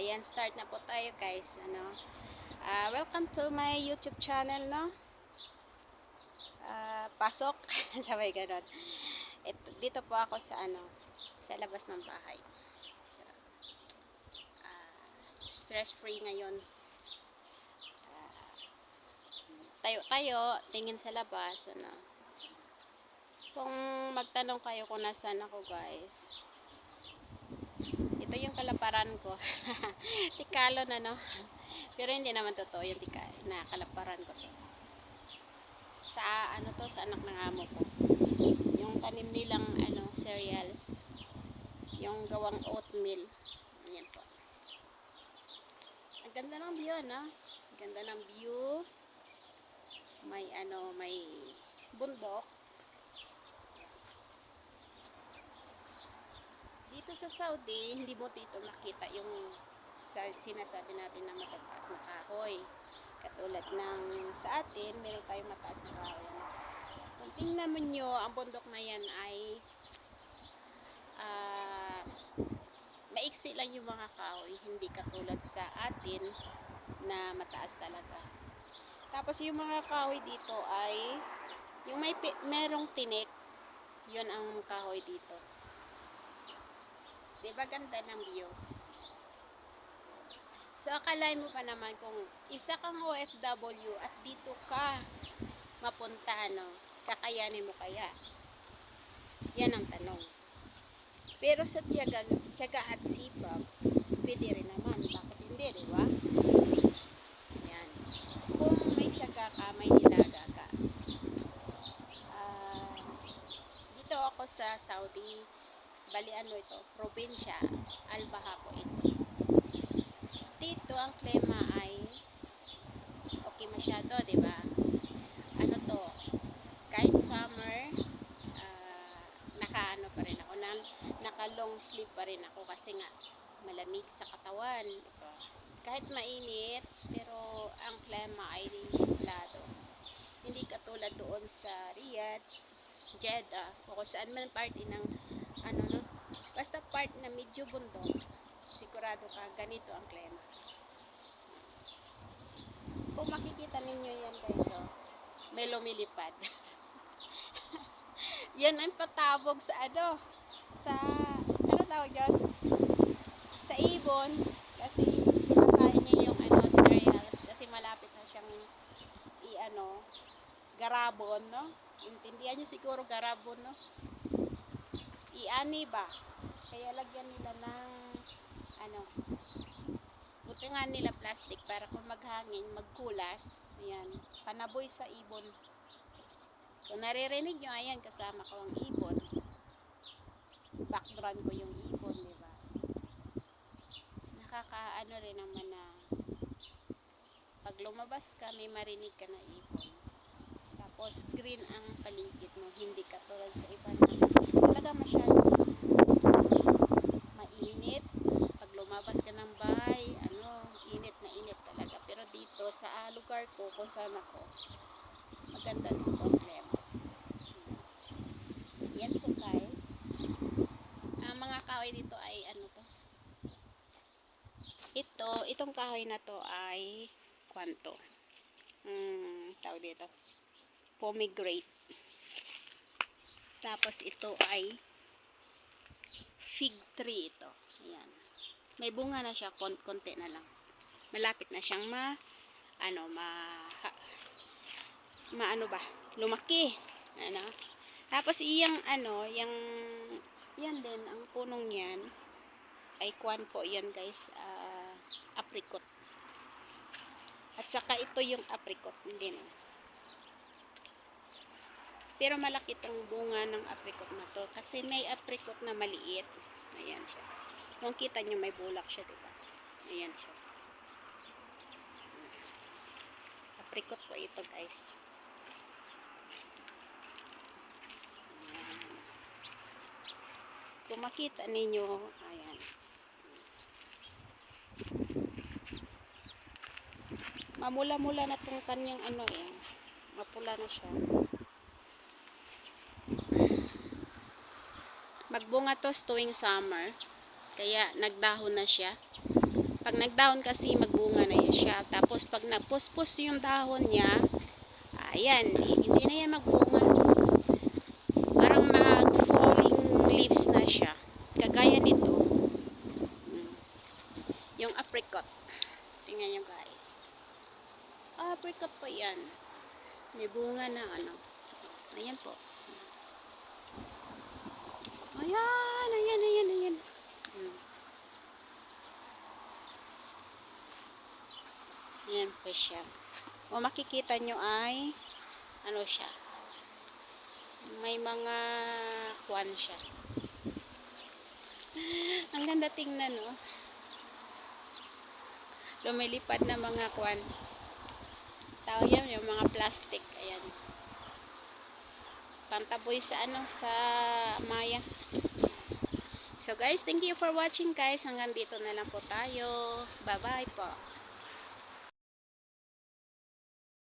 ayan, start na po tayo guys. Ano? Ah, welcome to my YouTube channel, no? Ah, pasok. Sabay ganon. Ito, dito po ako sa ano, sa labas ng bahay. So, ah, stress-free ngayon. Ah, tayo-tayo, tingin sa labas, ano. Kung magtanong kayo kung nasaan ako, guys, kalaparan ko. Tikalo na, no? Pero hindi naman totoo yung tika na kalaparan ko to. Sa, ano to, sa anak ng amo ko. Yung tanim nilang, ano, cereals. Yung gawang oatmeal. Ayan po. Ang ganda ng view, no? Ang ganda ng view. May, ano, may bundok. Dito sa Saudi, hindi mo dito makita yung sa sinasabi natin na matataas na kahoy. Katulad ng sa atin, meron tayong mataas na kahoy. Kung tingnan mo nyo, ang bundok na yan ay ah, maiksi lang yung mga kahoy. Hindi katulad sa atin na mataas talaga. Tapos yung mga kahoy dito ay yung may merong tinik, yun ang kahoy dito. Di ba ganda ng view? So, akalain mo pa naman kung isa kang OFW at dito ka mapunta, ano, kakayanin mo kaya? Yan ang tanong. Pero sa tiyaga, tiyaga at sipag, pwede rin naman. Bakit hindi, di ba? Yan. Kung may tiyaga ka, may nilaga ka. Ah, dito ako sa Saudi, bali ano ito, probinsya, Albaha po ito. Dito ang klima ay okay masyado, di ba? Ano to, kahit summer, ah, naka ano pa rin ako, na, naka long sleeve pa rin ako kasi nga malamig sa katawan. di ba? Kahit mainit, pero ang klima ay templado. Hindi katulad doon sa Riyadh, Jeddah, o kung saan man party ng basta part na medyo bundok, sigurado ka ganito ang klima. Kung makikita ninyo yan guys, oh, may lumilipad. yan ang patabog sa ano, sa, ano tawag yan? Sa ibon, kasi pinakain niya yung ano, cereals, kasi malapit na siyang i-ano, garabon, no? Intindihan niyo siguro garabon, no? i-ani ba? Kaya lagyan nila ng ano, butingan nila plastic para kung maghangin, magkulas. Ayan, panaboy sa ibon. Kung naririnig nyo, ayan, kasama ko ang ibon. Background ko yung ibon, di ba? Nakakaano rin naman na pag lumabas ka, may marinig ka na ibon. Tapos green ang paligid mo, hindi katulad sa iba na talaga masyado mainit. Pag lumabas ka ng bahay, ano, init na init talaga. Pero dito sa ah, lugar ko, kung saan ako, maganda ang klima. Yan po guys. Ang mga kahoy dito ay ano to? Ito, itong kahoy na to ay kwanto. Hmm, tawag dito. Pomegranate. Tapos ito ay fig tree ito. Ayan. May bunga na siya, kon konti na lang. Malapit na siyang ma ano, ma ma ano ba? Lumaki. Ano? Tapos iyang ano, yang yan din ang punong yan ay kwan po yan guys, ah, apricot. At saka ito yung apricot, na. Pero malaki itong bunga ng apricot na to. Kasi may apricot na maliit. Ayan siya. Kung kita nyo, may bulak siya, diba? Ayan siya. Apricot po ito, guys. Kung makita ninyo, ayan. Mamula-mula na tong kanyang ano eh. Mapula na siya. Magbunga to tuwing summer. Kaya nagdahon na siya. Pag nag-down kasi, magbunga na siya. Tapos, pag nagpuspos yung dahon niya, ayan, hindi na yan magbunga. Parang mag-falling leaves na siya. Kagaya nito. Mm. Yung apricot. Tingnan nyo guys. Apricot po yan. May bunga na ano. Ayan po. Ayan, ayan, ayan, ayan. Mm. Ayan po siya. O makikita nyo ay ano siya. May mga kwan siya. Ang ganda tingnan, no? Lumilipad na mga kwan. Tawag yan, yung mga plastic. Ayan. Pantaboy sa ano, sa maya. So guys, thank you for watching guys. Hanggang dito na lang po tayo. Bye-bye po.